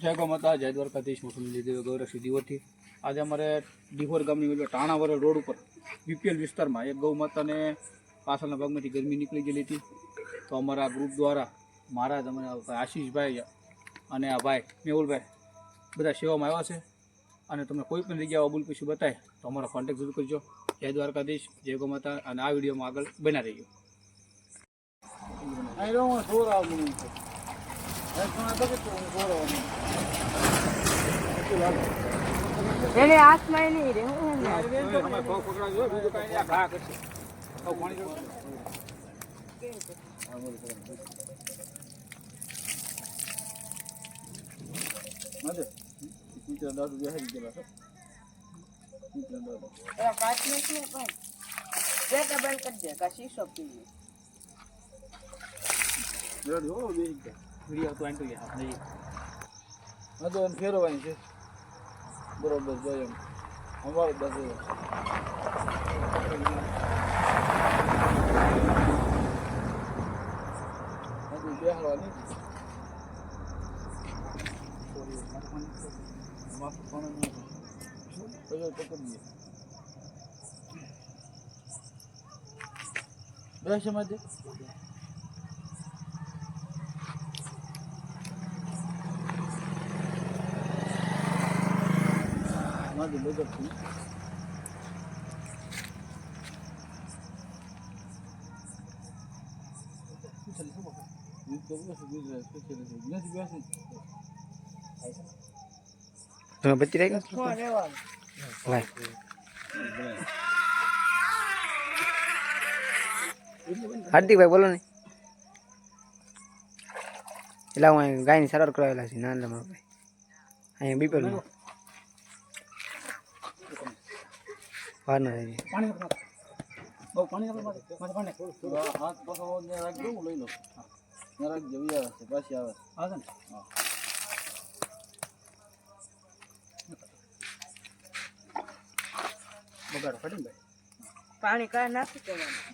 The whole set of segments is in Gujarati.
જય ગો માતા, જય દ્વારકાધીશ. મોસમ લીધે ગૌરવ સિદ્ધિઓથી આજે અમારે ડિહોર ગામની એટલે ટાણાવરલ રોડ ઉપર બીપીએલ વિસ્તારમાં એક ગૌ માતાને પાછળના ભાગમાંથી ગરમી નીકળી ગયેલી હતી. તો અમારા ગ્રુપ દ્વારા મહારાજ અમારા ભાઈ આશીષભાઈ અને આ ભાઈ મેહુલભાઈ બધા સેવામાં આવ્યા છે. અને તમને કોઈ પણ જગ્યાએ અબુલ પીછું બતાય, તો અમારો કોન્ટેક્ટ જરૂર કરજો. જય દ્વારકાધીશ, જય ગૌ માતા, અને આ વિડીયોમાં આગળ બના રહીજો. એને હાથમાં નહીં રે હું એને એલા કાચ ને શું પણ. બે ડબલ કરી દે કા શીશો પી વીડિયો તો એન્ડ કરી નહીં બધું ફેરવાની છે. બરોબર જોઈએ અમારે બધું. બેહવાની. માથું પણ નહીં બધું માટે મારે બધું તમે બચી રહી ભાઈ હાર્દિકભાઈ બોલો ને. એટલે હું ગાયની સારવાર કરાવેલા છે નાના મારા ભાઈ અહીંયા બીપેલમાં. વાર ના થાય પાણી. બહુ પાણી આપો મારે. મારે પાણી. હાથ પાછો રાખજો હું લઈ લઉં ને રાખજો આવે છે પાછી આવે. હા છે ને? બગાડો ફટીને ભાઈ. પાણી કાઢ નાખી દેવાનું.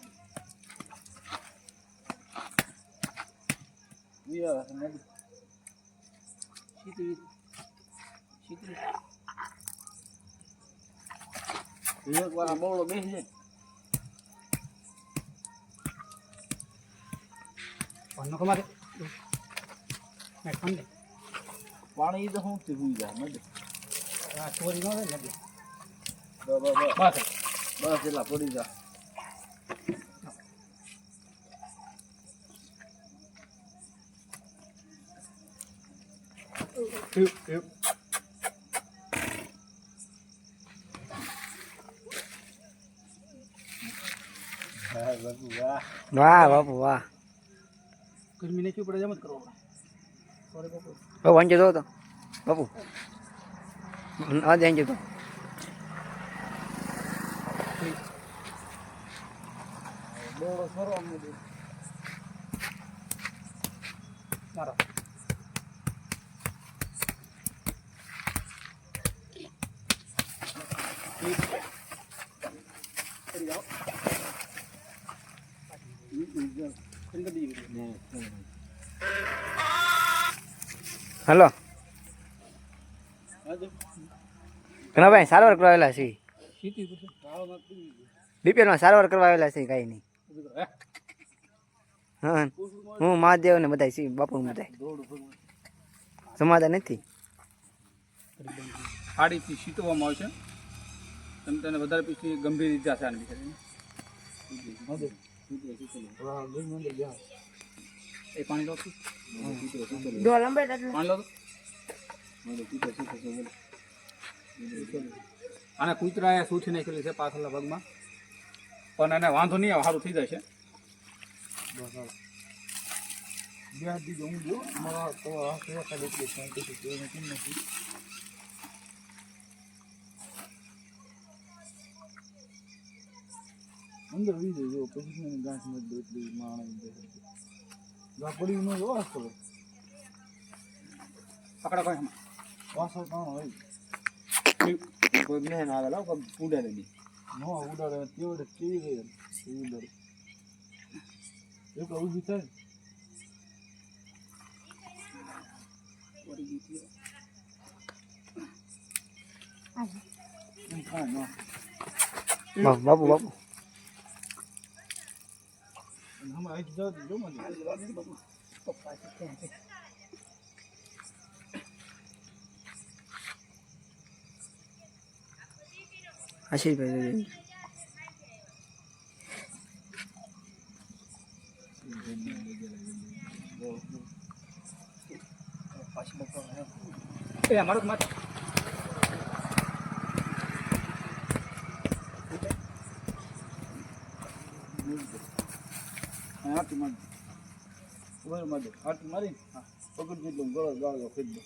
આવે શીતળી શીતળી એક વાર બવડો બેસી પાણીનો કમારે મેં લે. પાણી તો શું થી હુઈ જાય નથી આ ચોરી ન એટલે. બસ બસ બસ એટલા પડી જા પીવું, પીવું. વાહ બાપુ વાહ. ગરમી નહીં પડે એમ જ કરો બાપુ. બાપુ વાંચો જો તો બાપુ. આ વાંચો તો બવડો સરવા માંડ્યો મારો કરી જાઓ. કરી દઈએ વીડિયો. હલો. ઘણા ભાઈ સારવાર છે ગાળોમાં પીવી ગયું. બીપીએલમાં સારવાર કરવા આવેલા છે કાંઈ નહીં. હા. હું. મહાદેવ ને બધા છીએ બાપુ બધા સમાધાન નથી. હાડીથી શીતવવામાં આવશે છે. તમે તેને વધારે પીછી ગંભીર રીતે છે. આની પાણી લો એ ડોલ અંબે એટલે પાણી લો. આને કૂતરાએ સૂથી નાખેલી છે પાછળના ભાગમાં. પણ એને વાંધો નહીં આવે, સારું થઈ જાય છે. બે દીધો. હું જો મારા તો આ સેવા ખાલી નથી. અંદર વી જો પછી મને ગાંઠ મત દો એટલી માણસ ગા પડી ન જો આ કરો પકડા કોઈ. વાસો કામ હોય. કોઈ જ્ઞાન આવે લાવ કોઈ ઉડાડે નહીં નો ઉડાડે તેવડે કેવી ગઈ ઉડાડે. એક ઊભી થાય. ગઈ હતી એમ અહીંથી જાવ તો જો મને. પપ્પા છે ક્યાં છે આશીષભાઈ પાછી બપોર એ અમારો જ માથે. હા, આરતી મારી દે. ઊભા રહો, મારી? હા. પકડ જેટલો ગળો ગાળો ફેંક દો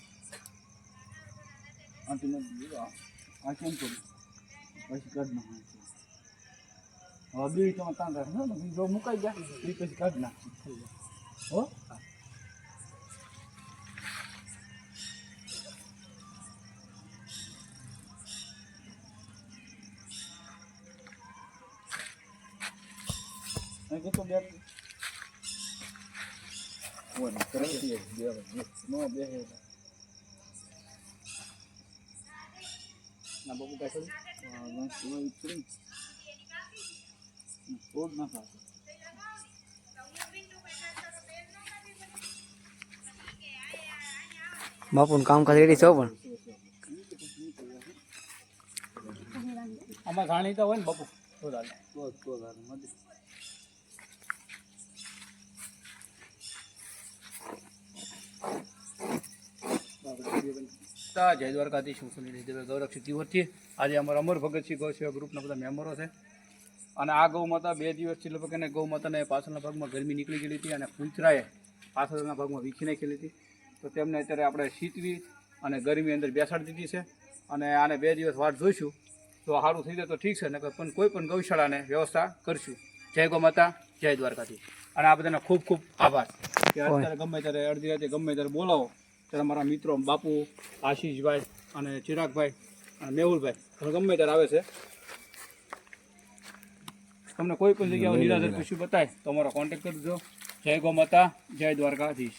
હાથી દીધો. આ કેમ કરું? પછી કાઢ ના હવે બીડી તમે તાંગ રાખો ને? જો મુકાઈ જાય એ પછી કાઢ નાખ. હો? અહીં કેટલો બેઠ. ઓય કરતી બે નો બેહે ના બાપુ બેઠો છે. આ વાંસ ઓય ઉતરી ઓડ ના થાય બાપુનું કામકાજ રેડી છો પણ આમાં તો હોય ને બાપુ તો ચાલે તો તારે તા જય દ્વારકાધીશ હું સુનિલ દેવે ગૌરક્ષિત દિવસથી આજે અમારા અમર ભગતસિંહ ગૌ સેવા ગ્રુપના બધા મેમ્બરો છે. અને આ ગૌ માતા બે દિવસથી લગભગ એને ગૌ માતાને પાછળના ભાગમાં ગરમી નીકળી ગયેલી હતી અને કૂતરાએ પાછળના ભાગમાં વીખી નાખેલી હતી. તો તેમને અત્યારે આપણે શીતવી અને ગરમી અંદર બેસાડી દીધી છે. અને આને બે દિવસ વાટ જોઈશું. તો સારું થઈ જાય તો ઠીક છે ને પણ કોઈ પણ ગૌશાળાને વ્યવસ્થા કરશું. જય ગૌ માતા જય દ્વારકાધીશ. અને આ બધાનો ખૂબ ખૂબ આભાર. કે અત્યારે ગમે ત્યારે અડધી રાતે ગમે ત્યારે બોલાવો. ત્યારે મારા મિત્રો બાપુ આશીષભાઈ અને ચિરાગભાઈ અને મેહુલભાઈ. ગમે ત્યારે આવે છે. તમને કોઈ પણ જગ્યાએ નિરાધાર કશું બતાય તો અમારો કોન્ટેક્ટ કરજો. જય ગોમાતા જય દ્વારકાધીશ.